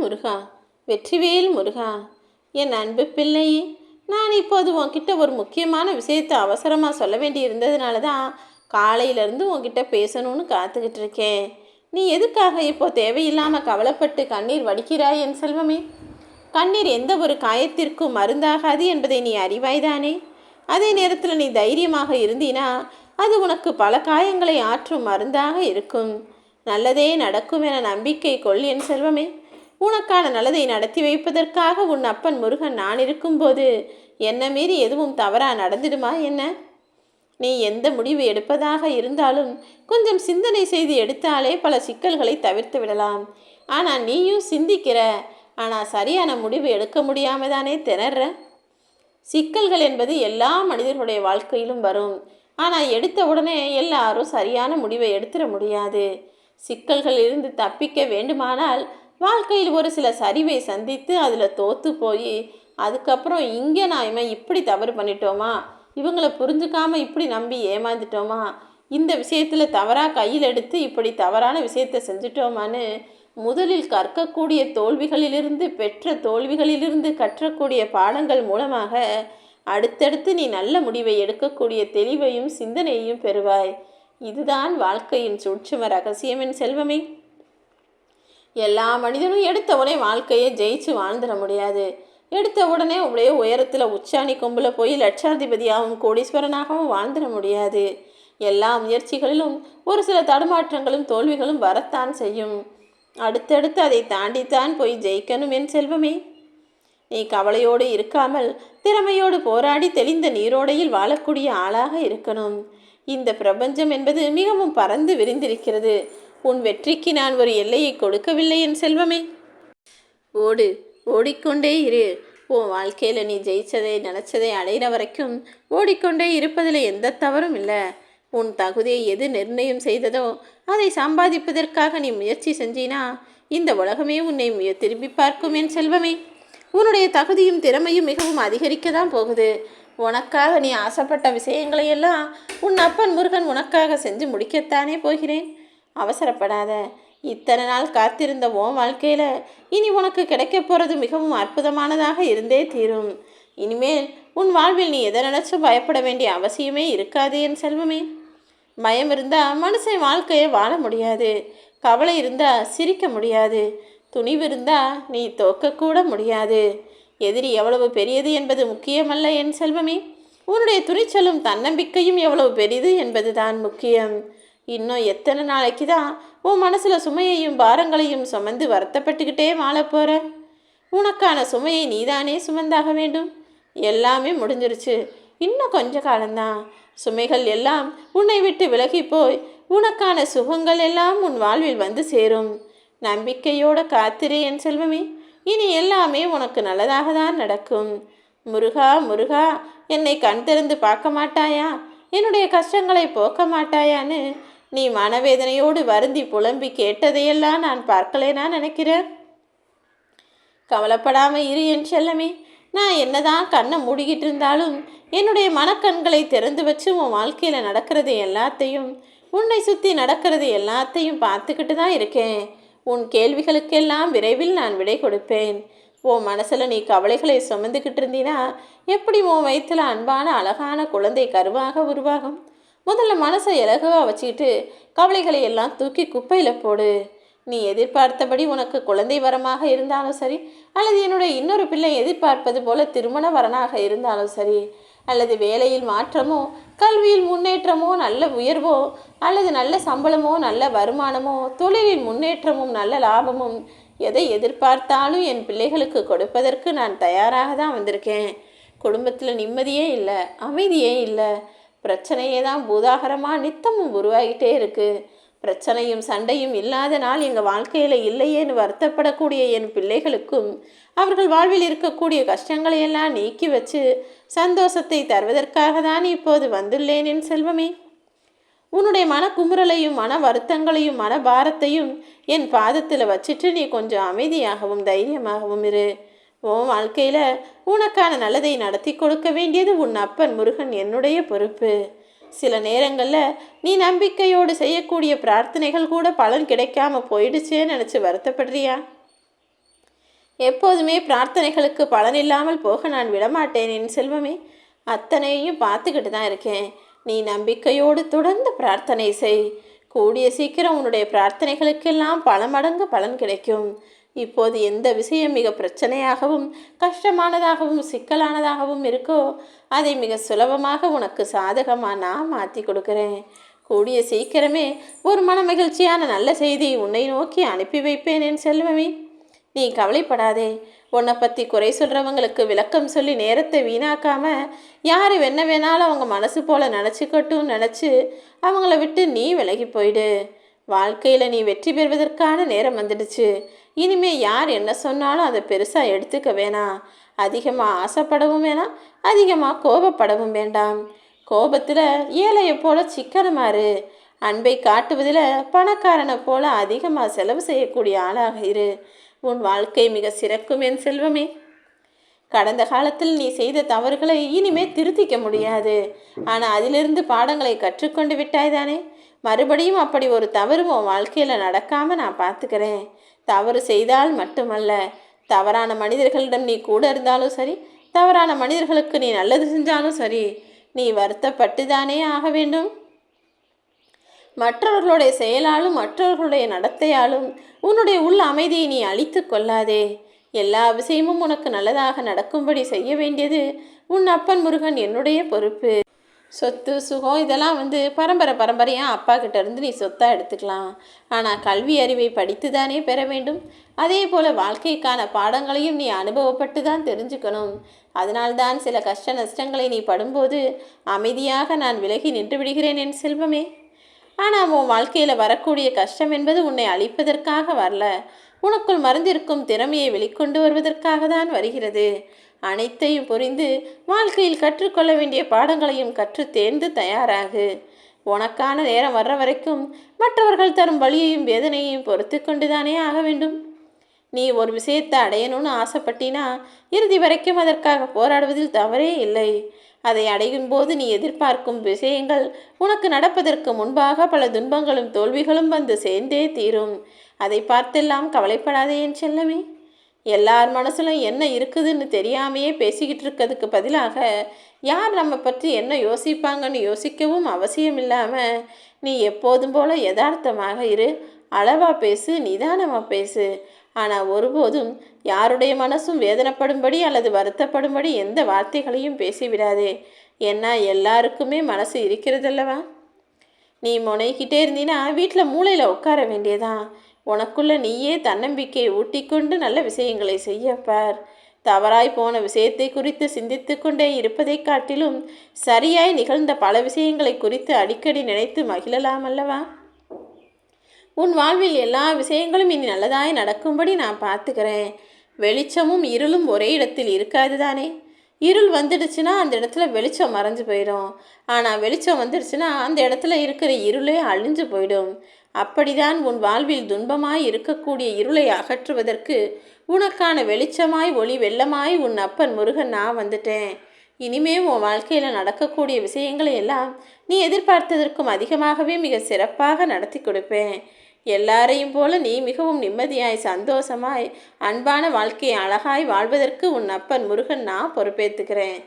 முருகா வெற்றிவேல் முருகா. என் அன்பு பிள்ளையே நான் இப்போது உன்கிட்ட ஒரு முக்கியமான விஷயத்தை அவசரமாக சொல்ல வேண்டி இருந்ததுனால தான் காலையிலேருந்து உன்கிட்ட பேசணும்னு காத்துக்கிட்டு இருக்கேன். நீ எதுக்காக இப்போ தேவையில்லாமல் கவலைப்பட்டு கண்ணீர் வடிக்கிறாய் என் செல்வமே? கண்ணீர் எந்த ஒரு காயத்திற்கும் மருந்தாகாது என்பதை நீ அறிவாய்தானே? அதே நேரத்தில் நீ தைரியமாக இருந்தீனா அது உனக்கு பல காயங்களை ஆற்றும் மருந்தாக இருக்கும். நல்லதே நடக்கும் என நம்பிக்கை கொள் என் செல்வமே. உனக்கான நல்லதை நடத்தி வைப்பதற்காக உன் அப்பன் முருகன் நான் இருக்கும்போது என்ன மீறி எதுவும் தவறாக நடந்துடுமா என்ன? நீ எந்த முடிவு எடுப்பதாக இருந்தாலும் கொஞ்சம் சிந்தனை செய்து எடுத்தாலே பல சிக்கல்களை தவிர்த்து விடலாம். ஆனால் நீயும் சிந்திக்கிற. ஆனால் சரியான முடிவு எடுக்க முடியாம தானே திணற? சிக்கல்கள் என்பது எல்லா மனிதர்களுடைய வாழ்க்கையிலும் வரும். ஆனால் எடுத்த உடனே எல்லாரும் சரியான முடிவை எடுத்துட முடியாது. சிக்கல்கள் இருந்து தப்பிக்க வேண்டுமானால் வாழ்க்கையில் ஒரு சில சரிவை சந்தித்து அதில் தோற்று போய் அதுக்கப்புறம் இங்கே நான் இவன் இப்படி தவறு பண்ணிட்டோமா? இவங்களை புரிஞ்சுக்காமல் இப்படி நம்பி ஏமாந்துட்டோமா? இந்த விஷயத்தில் தவறாக கையில் எடுத்து இப்படி தவறான விஷயத்தை செஞ்சிட்டோமான்னு முதலில் கற்கக்கூடிய தோல்விகளிலிருந்து பெற்ற தோல்விகளிலிருந்து கற்றக்கூடிய பாடங்கள் மூலமாக அடுத்தடுத்து நீ நல்ல முடிவை எடுக்கக்கூடிய தெளிவையும் சிந்தனையையும் பெறுவாய். இதுதான் வாழ்க்கையின் சூட்சும ரகசியமின் செல்வமே. எல்லா மனிதனும் எடுத்த உடனே வாழ்க்கையை ஜெயிச்சு வாழ்ந்துட முடியாது. எடுத்த உடனே அப்படியே உயரத்தில் உச்சாணி கொம்பில் போய் லட்சாதிபதியாகவும் கோடீஸ்வரனாகவும் வாழ்ந்துட முடியாது. எல்லா முயற்சிகளிலும் ஒரு சில தடுமாற்றங்களும் தோல்விகளும் வரத்தான் செய்யும். அடுத்தடுத்து அதை தாண்டித்தான் போய் ஜெயிக்கணும் என் செல்வமே. நீ கவலையோடு இருக்காமல் திறமையோடு போராடி தெளிந்த நீரோடையில் வாழக்கூடிய ஆளாக இருக்கணும். இந்த பிரபஞ்சம் என்பது மிகவும் பறந்து விரிந்திருக்கிறது. உன் வெற்றிக்கு நான் ஒரு எல்லையை கொடுக்கவில்லை என் செல்வமே. ஓடு ஓடிக்கொண்டே இரு. உன் வாழ்க்கையில் நீ ஜெயிச்சதை நினச்சதை அடைகிற வரைக்கும் ஓடிக்கொண்டே இருப்பதில் எந்த தவறும் இல்லை. உன் தகுதியை எது நிர்ணயம் செய்ததோ அதை சம்பாதிப்பதற்காக நீ முயற்சி செஞ்சினா இந்த உலகமே உன்னை திரும்பி பார்க்கும் என் செல்வமே. உன்னுடைய தகுதியும் திறமையும் மிகவும் அதிகரிக்க தான் போகுது. உனக்காக நீ ஆசைப்பட்ட விஷயங்களை எல்லாம் உன் அப்பன் முருகன் உனக்காக செஞ்சு முடிக்கத்தானே போகிறேன். அவசரப்படாத. இத்தனை நாள் காத்திருந்த உன் வாழ்க்கையில் இனி உனக்கு கிடைக்க போகிறது மிகவும் அற்புதமானதாக இருந்தே தீரும். இனிமேல் உன் வாழ்வில் நீ எதை நினச்சும் பயப்பட வேண்டிய அவசியமே இருக்காது என் செல்வமே. பயம் இருந்தால் மனுஷன் வாழ்க்கையை வாழ முடியாது. கவலை இருந்தால் சிரிக்க முடியாது. துணிவு இருந்தால் நீ தோக்கக்கூட முடியாது. எதிரி எவ்வளவு பெரியது என்பது முக்கியமல்ல என் செல்வமே. உன்னுடைய துணிச்சலும் தன்னம்பிக்கையும் எவ்வளவு பெரிது என்பதுதான் முக்கியம். இன்னும் எத்தனை நாளைக்கு தான் உன் மனசில் சுமையையும் பாரங்களையும் சுமந்து வருத்தப்பட்டுக்கிட்டே வாழப் போகிற உனக்கான சுமையை நீதானே சுமந்தாக வேண்டும். எல்லாமே முடிஞ்சிருச்சு. இன்னும் கொஞ்ச காலம்தான். சுமைகள் எல்லாம் உன்னை விட்டு விலகி போய் உனக்கான சுகங்கள் எல்லாம் உன் வாழ்வில் வந்து சேரும். நம்பிக்கையோட காத்திரு என் செல்வமே. இனி எல்லாமே உனக்கு நல்லதாக தான் நடக்கும். முருகா முருகா என்னை கண் திறந்து பார்க்க மாட்டாயா? என்னுடைய கஷ்டங்களை போக்க மாட்டாயான்னு நீ மனவேதனையோடு வருந்தி புலம்பி கேட்டதையெல்லாம் நான் பார்க்கலேனா நினைக்கிறேன். கவலைப்படாமல் இரு என் செல்லமே நான் என்னதான் கண்ணை மூடிக்கிட்டு இருந்தாலும் என்னுடைய மனக்கண்களை திறந்து வச்சு உன் வாழ்க்கையில் நடக்கிறது எல்லாத்தையும் உன்னை சுற்றி நடக்கிறது எல்லாத்தையும் பார்த்துக்கிட்டு தான் இருக்கேன். உன் கேள்விகளுக்கெல்லாம் விரைவில் நான் விடை கொடுப்பேன். உன் மனசில் நீ கவலைகளை சுமந்துக்கிட்டு இருந்தீனா எப்படி உன் வயிற்றில் அன்பான அழகான குழந்தை கருவாக உருவாகும்? முதல்ல மனசை இலகுவாக வச்சுக்கிட்டு கவலைகளை எல்லாம் தூக்கி குப்பையில் போடு. நீ எதிர்பார்த்தபடி உனக்கு குழந்தை வரமாக இருந்தாலும் சரி அல்லது என்னுடைய இன்னொரு பிள்ளை எதிர்பார்ப்பது போல திருமண வரனாக இருந்தாலும் சரி அல்லது வேலையில் மாற்றமோ கல்வியில் முன்னேற்றமோ நல்ல உயர்வோ அல்லது நல்ல சம்பளமோ நல்ல வருமானமோ தொழிலில் முன்னேற்றமும் நல்ல லாபமும் எதை எதிர்பார்த்தாலும் என் பிள்ளைகளுக்கு கொடுப்பதற்கு நான் தயாராக தான் வந்திருக்கேன். குடும்பத்தில் நிம்மதியே இல்லை அமைதியே இல்லை. பிரச்சனையே தான் பூதாகரமாக நித்தமும் உருவாகிட்டே இருக்கு. பிரச்சனையும் சண்டையும் இல்லாத நாள் எங்கள் வாழ்க்கையில் இல்லையேன்னு வருத்தப்படக்கூடிய என் பிள்ளைகளுக்கும் அவர்கள் வாழ்வில் இருக்கக்கூடிய கஷ்டங்களையெல்லாம் நீக்கி வச்சு சந்தோஷத்தை தருவதற்காக தான் இப்போது வந்துள்ளேன் என் செல்வமே. உன்னுடைய மன குமுறலையும் மன வருத்தங்களையும் மன பாரத்தையும் என் பாதத்தில் வச்சுட்டு நீ கொஞ்சம் அமைதியாகவும் தைரியமாகவும் இரு. உன் வாழ்க்கையில் உனக்கான நல்லதை நடத்தி கொடுக்க வேண்டியது உன் அப்பன் முருகன் என்னுடைய பொறுப்பு. சில நேரங்களில் நீ நம்பிக்கையோடு செய்யக்கூடிய பிரார்த்தனைகள் கூட பலன் கிடைக்காம போயிடுச்சேன்னு நினச்சி வருத்தப்படுறியா? எப்போதுமே பிரார்த்தனைகளுக்கு பலன் இல்லாமல் போக நான் விடமாட்டேன் என் செல்வமே. அத்தனையும் பார்த்துக்கிட்டு தான் இருக்கேன். நீ நம்பிக்கையோடு தொடர்ந்து பிரார்த்தனை செய். கூடிய சீக்கிரம் உன்னுடைய பிரார்த்தனைகளுக்கெல்லாம் பல மடங்கு பலன் கிடைக்கும். இப்போது எந்த விஷயம் மிக பிரச்சனையாகவும் கஷ்டமானதாகவும் சிக்கலானதாகவும் இருக்கோ அதை மிக சுலபமாக உனக்கு சாதகமாக நான் மாற்றி கொடுக்குறேன். கூடிய சீக்கிரமே ஒரு மன மகிழ்ச்சியான நல்ல செய்தி உன்னை நோக்கி அனுப்பி வைப்பேன் என் செல்வமே. நீ கவலைப்படாதே. உன்னை பற்றி குறை சொல்கிறவங்களுக்கு விளக்கம் சொல்லி நேரத்தை வீணாக்காமல் யார் என்ன வேணாலும் அவங்க மனசு போல் நினச்சிக்கட்டும் நினச்சி அவங்கள விட்டு நீ விலகி போயிடு. வாழ்க்கையில் நீ வெற்றி பெறுவதற்கான நேரம் வந்துடுச்சு. இனிமே யார் என்ன சொன்னாலும் அதை பெருசாக எடுத்துக்க வேணாம். அதிகமாக ஆசைப்படவும் வேணாம் அதிகமாக கோபப்படவும் வேண்டாம். கோபத்தில் ஏழையை போல சிக்கனமாறு அன்பை காட்டுவதில் பணக்காரனை போல அதிகமாக செலவு செய்யக்கூடிய ஆளாக இரு. உன் வாழ்க்கை மிக சிறக்கும் என் செல்வமே. கடந்த காலத்தில் நீ செய்த தவறுகளை இனிமே திருத்திக்க முடியாது. ஆனால் அதிலிருந்து பாடங்களை கற்றுக்கொண்டு விட்டாய்தானே மறுபடியும் அப்படி ஒரு தவறு உன் வாழ்க்கையில் நடக்காமல் நான் பார்த்துக்கிறேன். தவறு செய்தால் மட்டுமல்ல தவறான மனிதர்களிடம் நீ கூட இருந்தாலும் சரி தவறான மனிதர்களுக்கு நீ நல்லது செஞ்சாலும் சரி நீ வருத்தப்பட்டு தானே ஆக வேண்டும்? மற்றவர்களுடைய செயலாலும் மற்றவர்களுடைய நடத்தையாலும் உன்னுடைய உள்ள அமைதியை நீ அழித்து கொள்ளாதே. எல்லா விஷயமும் உனக்கு நல்லதாக நடக்கும்படி செய்ய வேண்டியது உன் அப்பன் முருகன் என்னுடைய பொறுப்பு. சொத்து சுகம் இதெல்லாம் வந்து பரம்பரை பரம்பரையாக அப்பா கிட்டேருந்து நீ சொத்தாக எடுத்துக்கலாம். ஆனால் கல்வி அறிவை படித்து தானே பெற வேண்டும். அதே போல் வாழ்க்கைக்கான பாடங்களையும் நீ அனுபவப்பட்டு தான் தெரிஞ்சுக்கணும். அதனால்தான் சில கஷ்ட நஷ்டங்களை நீ படும்போது அமைதியாக நான் விலகி நின்று விடுகிறேன் என் செல்வமே. ஆனால் உன் வாழ்க்கையில் வரக்கூடிய கஷ்டம் என்பது உன்னை அழிப்பதற்காக வரல. உனக்குள் மறந்திருக்கும் திறமையை வெளிக்கொண்டு வருவதற்காக தான் வருகிறது. அனைத்தையும் புரிந்து வாழ்க்கையில் கற்றுக்கொள்ள வேண்டிய பாடங்களையும் கற்று தேர்ந்து தயாராகு. உனக்கான நேரம் வர்ற வரைக்கும் மற்றவர்கள் தரும் வழியையும் வேதனையையும் பொறுத்து கொண்டுதானே ஆக வேண்டும். நீ ஒரு விஷயத்தை அடையணும்னு ஆசைப்பட்டினா இறுதி வரைக்கும் அதற்காக போராடுவதில் தவறே இல்லை. அதை அடையும் போது நீ எதிர்பார்க்கும் விஷயங்கள் உனக்கு நடப்பதற்கு முன்பாக பல துன்பங்களும் தோல்விகளும் வந்து சேர்ந்தே தீரும். அதை பார்த்தெல்லாம் கவலைப்படாதே என் செல்லமே. எல்லார் மனசுலும் என்ன இருக்குதுன்னு தெரியாமையே பேசிக்கிட்டு இருக்கிறதுக்கு பதிலாக யார் நம்ம பற்றி என்ன யோசிப்பாங்கன்னு யோசிக்கவும் அவசியம் இல்லாமல் நீ எப்போதும் போல் யதார்த்தமாக இரு. அளவாக பேசு நிதானமாக பேசு. ஆனால் ஒருபோதும் யாருடைய மனசும் வேதனைப்படும்படி அல்லது வருத்தப்படும்படி எந்த வார்த்தைகளையும் பேசிவிடாதே. ஏன்னா எல்லாருக்குமே மனசு இருக்கிறதல்லவா? நீ முனைக்கிட்டே இருந்தீன்னா வீட்டில் மூளையில் உட்கார வேண்டியதான் உனக்குள்ள நீயே தன்னம்பிக்கையை ஊட்டிக்கொண்டு நல்ல விஷயங்களை செய்யப்பார். தவறாய் போன விஷயத்தை குறித்து சிந்தித்து கொண்டே இருப்பதைக் காட்டிலும் சரியாய் நிகழ்ந்த பல விஷயங்களை குறித்து அடிக்கடி நினைத்து மகிழலாம் அல்லவா உன் வாழ்வில் எல்லா விஷயங்களும் இனி நல்லதாய் நடக்கும்படி நான் பார்த்துக்கிறேன். வெளிச்சமும் இருளும் ஒரே இடத்தில் இருக்காது தானே? இருள் வந்துடுச்சுன்னா அந்த இடத்துல வெளிச்சம் மறைஞ்சு போயிடும். ஆனால் வெளிச்சம் வந்துடுச்சுன்னா அந்த இடத்துல இருக்கிற இருளே அழிஞ்சு போயிடும். அப்படிதான் உன் வாழ்வில் துன்பமாய் இருக்கக்கூடிய இருளை அகற்றுவதற்கு உனக்கான வெளிச்சமாய் ஒளி வெள்ளமாய் உன் அப்பன் முருகன் நான் வந்துட்டேன். இனிமே உன் வாழ்க்கையில் நடக்கக்கூடிய விஷயங்களை எல்லாம் நீ எதிர்பார்த்ததற்கும் அதிகமாகவே மிக சிறப்பாக நடத்தி கொடுப்பேன். எல்லாரையும் போல நீ மிகவும் நிம்மதியாய் சந்தோஷமாய் அன்பான வாழ்க்கையை அழகாய் வாழ்வதற்கு உன் அப்பன் முருகன் நான் பொறுப்பேற்றுக்கிறேன்